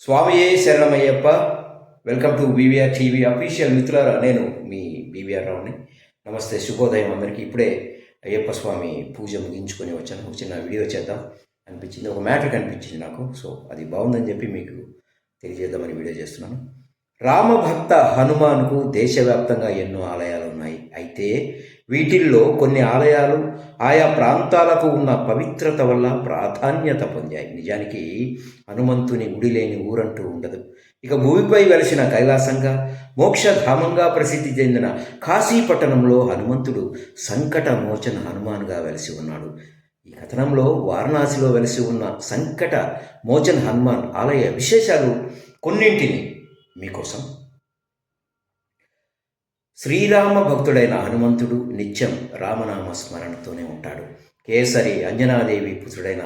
స్వామియే శరణమయ్యప్ప. Welcome to BVR TV official మిత్రులారా నేను మీ బీవీఆర్ రావుని. నమస్తే శుభోదయం అందరికీ. ఇప్పుడే అయ్యప్ప స్వామి పూజ ముగించుకొని వచ్చాను. ఒక చిన్న వీడియో చేద్దాం అనిపించింది. ఒక మ్యాటర్ కనిపించింది నాకు. సో అది బాగుందని చెప్పి మీకు తెలియజేద్దామని వీడియో చేస్తున్నాను. రామభక్త హనుమాన్కు దేశవ్యాప్తంగా ఎన్నో ఆలయాలు ఉన్నాయి. అయితే వీటిల్లో కొన్ని ఆలయాలు ఆయా ప్రాంతాలకు ఉన్న పవిత్రత వల్ల ప్రాధాన్యత పొందాయి. నిజానికి హనుమంతుని గుడి లేని ఊరంటూ ఉండదు. ఇక భూమిపై వెలసిన కైలాసంగా మోక్షధామంగా ప్రసిద్ధి చెందిన కాశీపట్టణంలో హనుమంతుడు సంకట మోచన హనుమాన్గా వెలసి ఉన్నాడు. ఈ కథనంలో వారణాసిలో వెలసి ఉన్న సంకట మోచన్ హనుమాన్ ఆలయ విశేషాలు కొన్నింటిని మీకోసం శ్రీరామ భక్తుడైన హనుమంతుడు నిత్యం రామనామ స్మరణతోనే ఉంటాడు. కేసరి అంజనాదేవి పుత్రుడైన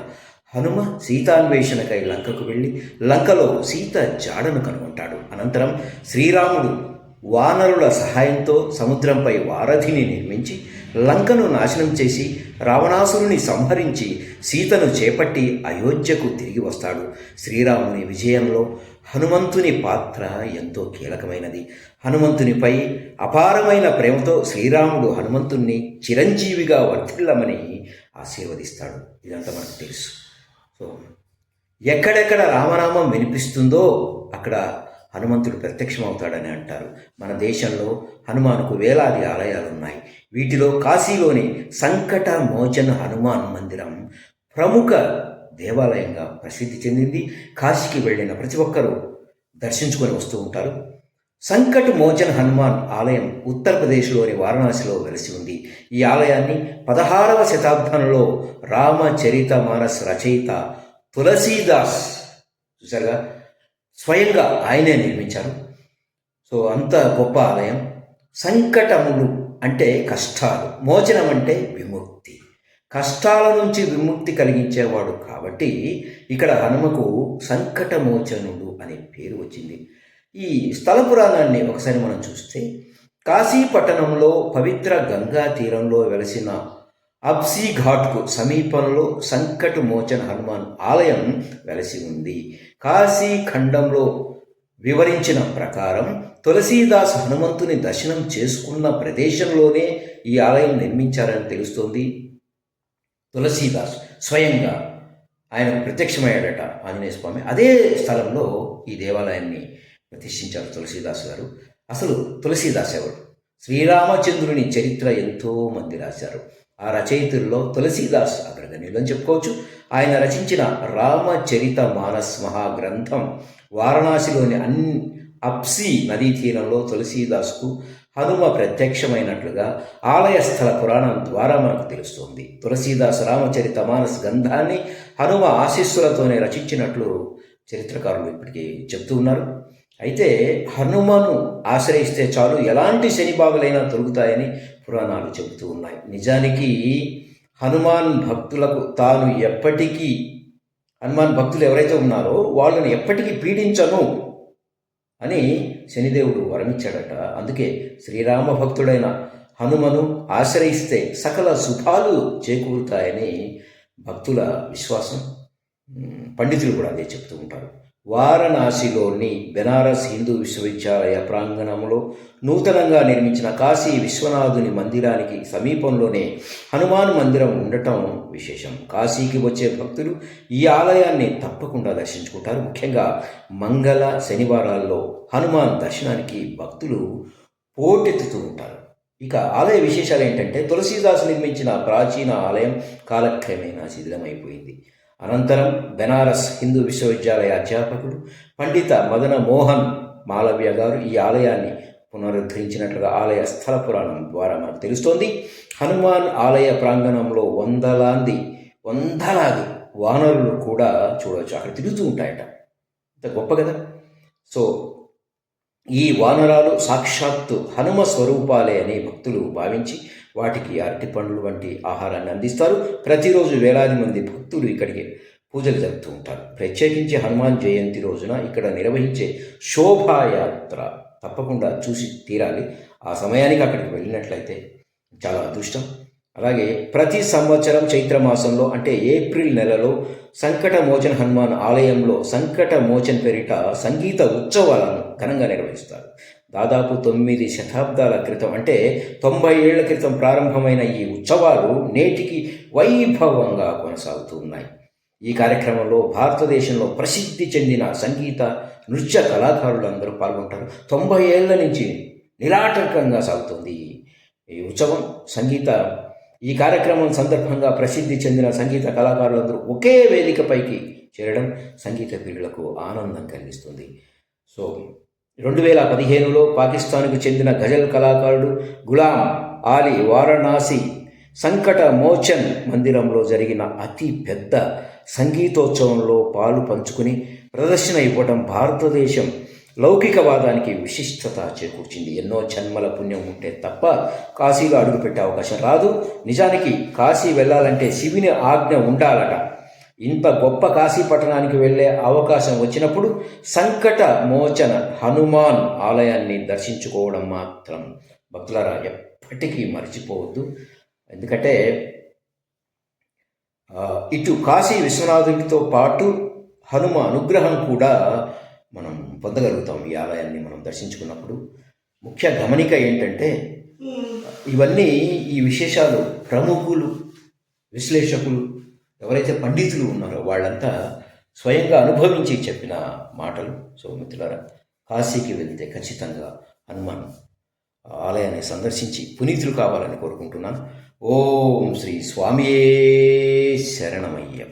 హనుమ సీతాన్వేషణకై లంకకు వెళ్ళి లంకలో సీత జాడను కనుగొంటాడు. అనంతరం శ్రీరాముడు వానరుల సహాయంతో సముద్రంపై వారధిని నిర్మించి లంకను నాశనం చేసి రావణాసురుని సంహరించి సీతను చేపట్టి అయోధ్యకు తిరిగి వస్తాడు. శ్రీరాముని విజయంలో హనుమంతుని పాత్ర ఎంతో కీలకమైనది. హనుమంతునిపై అపారమైన ప్రేమతో శ్రీరాముడు హనుమంతుణ్ణి చిరంజీవిగా వర్తిల్లమని ఆశీర్వదిస్తాడు. ఇదంతా మనకు తెలుసు. సో ఎక్కడెక్కడ రామనామం వినిపిస్తుందో అక్కడ హనుమంతుడు ప్రత్యక్షమవుతాడని అంటారు. మన దేశంలో హనుమానుకు వేలాది ఆలయాలు ఉన్నాయి వీటిలో కాశీలోని సంకట మోచన హనుమాన్ మందిరం ప్రముఖ దేవాలయంగా ప్రసిద్ధి చెందింది. కాశీకి వెళ్ళిన ప్రతి ఒక్కరూ దర్శించుకొని వస్తూ ఉంటారు. సంకట్ మోచన్ హనుమాన్ ఆలయం ఉత్తరప్రదేశ్లోని వారణాసిలో వెలిసి ఉంది. ఈ ఆలయాన్ని పదహారవ శతాబ్దంలో రామచరిత మానస్ రచయిత తులసీదాస్ చూసారుగా స్వయంగా ఆయనే నిర్మించారు. సో అంత గొప్ప ఆలయం. సంకటములు అంటే కష్టాలు మోచనం అంటే విముక్తి. కష్టాల నుంచి విముక్తి కలిగించేవాడు కాబట్టి ఇక్కడ హనుమకు సంకటమోచనుడు అనే పేరు వచ్చింది. ఈ స్థల పురాణాన్ని ఒకసారి మనం చూస్తే కాశీ పట్టణంలో పవిత్ర గంగా తీరంలో వెలసిన అబ్సీ ఘాట్కు సమీపంలో సంకటమోచన హనుమాన్ ఆలయం వెలసి ఉంది. కాశీ ఖండంలో వివరించిన ప్రకారం తులసీదాస్ హనుమంతుని దర్శనం చేసుకున్న ప్రదేశంలోనే ఈ ఆలయం నిర్మించారని తెలుస్తోంది. తులసీదాస్ స్వయంగా ఆయనకు ప్రత్యక్షమయ్యాడట ఆంజనేయ స్వామి. అదే స్థలంలో ఈ దేవాలయాన్ని ప్రతిష్ఠించారు తులసీదాస్ గారు. అసలు తులసీదాస్ ఎవరు? శ్రీరామచంద్రుని చరిత్ర ఎంతో మంది రాశారు. ఆ రచయితుల్లో తులసీదాస్ అగ్రగణ్యులు అని చెప్పుకోవచ్చు. ఆయన రచించిన రామచరిత మానస్ మహాగ్రంథం వారణాసిలోని అన్ అప్సి నదీ తీరంలో తులసీదాస్కు హనుమ ప్రత్యక్షమైనట్లుగా ఆలయ స్థల పురాణం ద్వారా మనకు తెలుస్తుంది. తులసీదాస్ రామచరిత మానస్ గ్రంథాన్ని హనుమ ఆశీస్సులతోనే రచించినట్లు చరిత్రకారులు ఇప్పటికీ చెప్తూ ఉన్నారు. అయితే హనుమను ఆశ్రయిస్తే చాలు ఎలాంటి శనిభావులైనా తొలుగుతాయని పురాణాలు చెబుతూ ఉన్నాయి. నిజానికి హనుమాన్ భక్తులకు తాను ఎప్పటికీ హనుమాన్ భక్తులు ఎవరైతే ఉన్నారో వాళ్ళని ఎప్పటికీ పీడించను. అని శనిదేవుడు వరమిచ్చాడట. అందుకే శ్రీరామ భక్తుడైన హనుమను ఆశ్రయిస్తే సకల శుభాలు చేకూరుతాయని భక్తుల విశ్వాసం పండితులు కూడా అదే చెప్తూ ఉంటారు. వారణాసిలోని బెనారస్ హిందూ విశ్వవిద్యాలయ ప్రాంగణంలో నూతనంగా నిర్మించిన కాశీ విశ్వనాథుని మందిరానికి సమీపంలోనే హనుమాన్ మందిరం ఉండటం విశేషం. కాశీకి వచ్చే భక్తులు ఈ ఆలయాన్ని తప్పకుండా దర్శించుకుంటారు. ముఖ్యంగా మంగళ శనివారాల్లో హనుమాన్ దర్శనానికి భక్తులు పోటెత్తుతూ ఉంటారు. ఇక ఆలయ విశేషాలు ఏంటంటే తులసీదాసు నిర్మించిన ప్రాచీన ఆలయం కాలక్రమేణా శిథిలమైపోయింది. అనంతరం బెనారస్ హిందూ విశ్వవిద్యాలయ అధ్యాపకుడు పండిత మదన మోహన్ మాలవ్య గారు ఈ ఆలయాన్ని పునరుద్ధరించినట్లుగా ఆలయ స్థల పురాణం ద్వారా మనకు తెలుస్తోంది. హనుమాన్ ఆలయ ప్రాంగణంలో వందలాంది వందలాది వానరులు కూడా చూడవచ్చు. అక్కడ తిరుగుతూ ఉంటాయట. ఇంత గొప్ప కదా? సో ఈ వానరాలు సాక్షాత్తు హనుమ స్వరూపాలే అని భక్తులు భావించి వాటికి అరటి పండ్లు వంటి ఆహారాన్ని అందిస్తారు. ప్రతిరోజు వేలాది మంది భక్తులు ఇక్కడికి పూజలు జరుపుతూ ఉంటారు. ప్రత్యేకించి హనుమాన్ జయంతి రోజున ఇక్కడ నిర్వహించే శోభాయాత్ర తప్పకుండా చూసి తీరాలి. ఆ సమయానికి అక్కడికి వెళ్ళినట్లయితే చాలా అదృష్టం. అలాగే ప్రతి సంవత్సరం చైత్ర మాసంలో అంటే ఏప్రిల్ నెలలో సంకటమోచన హనుమాన్ ఆలయంలో సంకటమోచన్ పేరిట సంగీత ఉత్సవాలను ఘనంగా నిర్వహిస్తారు. దాదాపు తొమ్మిది శతాబ్దాల క్రితం అంటే తొంభై ఏళ్ళ క్రితం ప్రారంభమైన ఈ ఉత్సవాలు నేటికి వైభవంగా కొనసాగుతూ ఉన్నాయి ఈ కార్యక్రమంలో భారతదేశంలో ప్రసిద్ధి చెందిన సంగీత నృత్య కళాకారులందరూ పాల్గొంటారు. తొంభై ఏళ్ళ నుంచి నిరాటంకంగా సాగుతుంది ఈ ఉత్సవం. సంగీత ఈ కార్యక్రమం సందర్భంగా ప్రసిద్ధి చెందిన సంగీత కళాకారులందరూ ఒకే వేదికపైకి చేరడం సంగీత ప్రియులకు ఆనందం కలిగిస్తుంది. సో రెండు వేల పదిహేనులో పాకిస్తాన్కు చెందిన గజల్ కళాకారుడు గులాం ఆలీ వారణాసి సంకట మోచన్ మందిరంలో జరిగిన అతి పెద్ద సంగీతోత్సవంలో పాలు పంచుకుని ప్రదర్శన ఇవ్వడం భారతదేశం లౌకికవాదానికి విశిష్టత చేకూర్చింది. ఎన్నో జన్మల పుణ్యం ఉంటే తప్ప కాశీలో అడుగుపెట్టే అవకాశం రాదు. నిజానికి కాశీ వెళ్ళాలంటే శివుని ఆజ్ఞ ఉండాలట. ఇంత గొప్ప కాశీ పట్టణానికి వెళ్ళే అవకాశం వచ్చినప్పుడు సంకట మోచన హనుమాన్ ఆలయాన్ని దర్శించుకోవడం మాత్రం భక్తులరా ఎప్పటికీ మర్చిపోవద్దు. ఎందుకంటే ఇటు కాశీ విశ్వనాథుడితో పాటు హనుమ అనుగ్రహం కూడా మనం పొందగలుగుతాం ఈ ఆలయాన్ని మనం దర్శించుకున్నప్పుడు. ముఖ్య గమనిక ఏంటంటే ఇవన్నీ ఈ విశేషాలు ప్రముఖులు విశ్లేషకులు ఎవరైతే పండితులు ఉన్నారో వాళ్ళంతా స్వయంగా అనుభవించి చెప్పిన మాటలు. సో మిత్రులారా కాశీకి వెళ్తే ఖచ్చితంగా హనుమాన్ ఆలయాన్ని సందర్శించి పునీతులు కావాలని కోరుకుంటున్నాను. ఓం శ్రీ స్వామియే శరణమయ్యం.